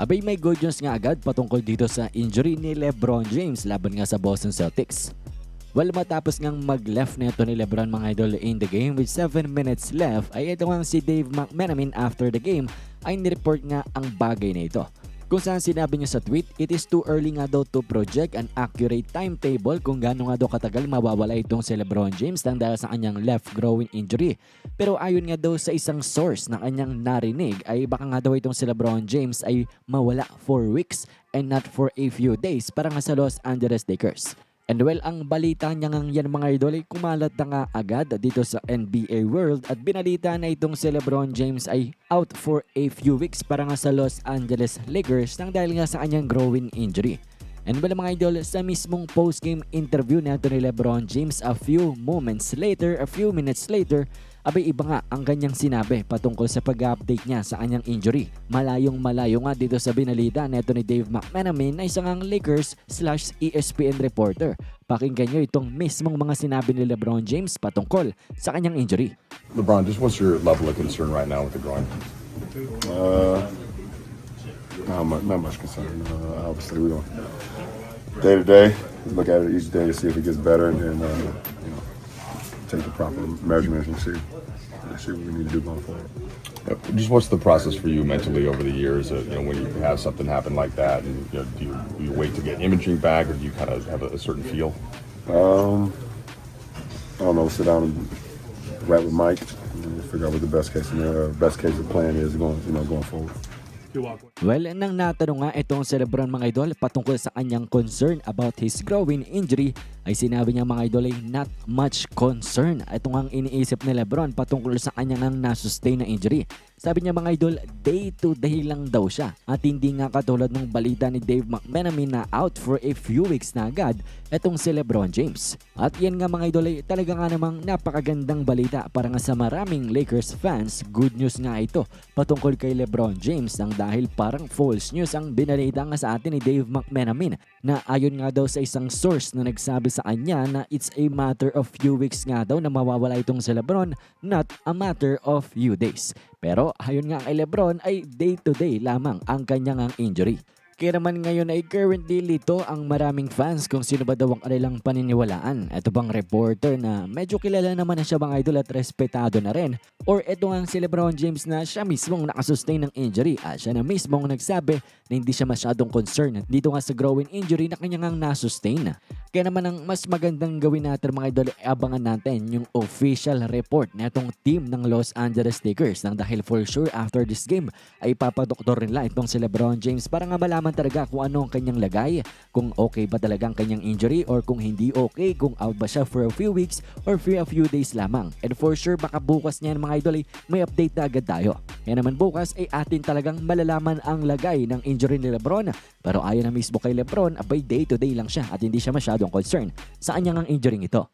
Abay may good news nga agad patungkol dito sa injury ni Lebron James laban nga sa Boston Celtics. Well, matapos ngang mag-left neto ni Lebron mga idol in the game with 7 minutes left ay ito nga si Dave McMenamin after the game ay nireport nga ang bagay na ito. Kung saan sinabi niya sa tweet, it is too early nga daw to project an accurate timetable kung gaano nga daw katagal mawawala itong si Lebron James nang dahil sa kanyang left growing injury. Pero ayon nga daw sa isang source na kanyang narinig ay baka nga daw itong si Lebron James ay mawala for weeks and not for a few days para nga sa Los Angeles Lakers. And well, ang balita niya ngang yan mga idol ay kumalat na nga agad dito sa NBA world at binalita na itong si Lebron James ay out for a few weeks para nga sa Los Angeles Lakers nang dahil nga sa kanyang growing injury. And well mga idol, sa mismong post-game interview na ni Lebron James a few moments later, a few minutes later, abay iba nga ang kanyang sinabi patungkol sa pag-update niya sa kanyang injury. Malayong malayo nga dito sa binalita neto ni Dave McMenamin na isang ang Lakers slash ESPN reporter. Pakinggan nyo itong mismong mga sinabi ni Lebron James patungkol sa kanyang injury. LeBron, just what's your level of concern right now with the groin? Uh, not much, not much concern. Uh, obviously, we don't day to day look at it each day to see if it gets better, and then uh, you know take the proper measurements and see see what we need to do going forward. Just what's the process for you mentally over the years? Uh, you know, when you have something happen like that, and you know, do you, do you wait to get imaging back, or do you kind of have a, a certain feel? Um, I don't know. Sit down and wrap with Mike and figure out what the best case scenario, best case of plan is going you know going forward. Well, nang natanong nga itong si Lebron mga idol patungkol sa kanyang concern about his growing injury ay sinabi niya mga idol ay not much concern. Ito nga ang iniisip ni Lebron patungkol sa kanyang na-sustain na injury. Sabi niya mga idol, day to day lang daw siya. At hindi nga katulad ng balita ni Dave McMenamin na out for a few weeks na agad itong si Lebron James. At yan nga mga idol ay talaga nga namang napakagandang balita para nga sa maraming Lakers fans. Good news nga ito patungkol kay Lebron James nang dahil parang false news ang binalita nga sa atin ni Dave McMenamin na ayon nga daw sa isang source na nagsabi sa kanya na it's a matter of few weeks nga daw na mawawala itong si Lebron not a matter of few days. Pero ayon nga kay Lebron ay day to day lamang ang kanyang ang injury. Kaya naman ngayon ay currently lito ang maraming fans kung sino ba daw ang kanilang paniniwalaan. Ito bang reporter na medyo kilala naman na siya bang idol at respetado na rin? Or ito nga si Lebron James na siya mismong nakasustain ng injury at siya na mismong nagsabi na hindi siya masyadong concerned dito nga sa growing injury na kanyang nasusustain. Kaya naman ang mas magandang gawin natin mga idol ay abangan natin yung official report na itong team ng Los Angeles Lakers nang dahil for sure after this game ay papadoktor nila itong si Lebron James para nga malaman talaga kung ano ang kanyang lagay, kung okay ba talaga ang kanyang injury or kung hindi okay, kung out ba siya for a few weeks or for a few days lamang. And for sure baka bukas niyan mga idol ay may update na agad tayo. Kaya naman bukas ay atin talagang malalaman ang lagay ng injury ni Lebron. Pero ayon na mismo kay Lebron, abay day to day lang siya at hindi siya masyadong concerned sa kanyang ang injury ito.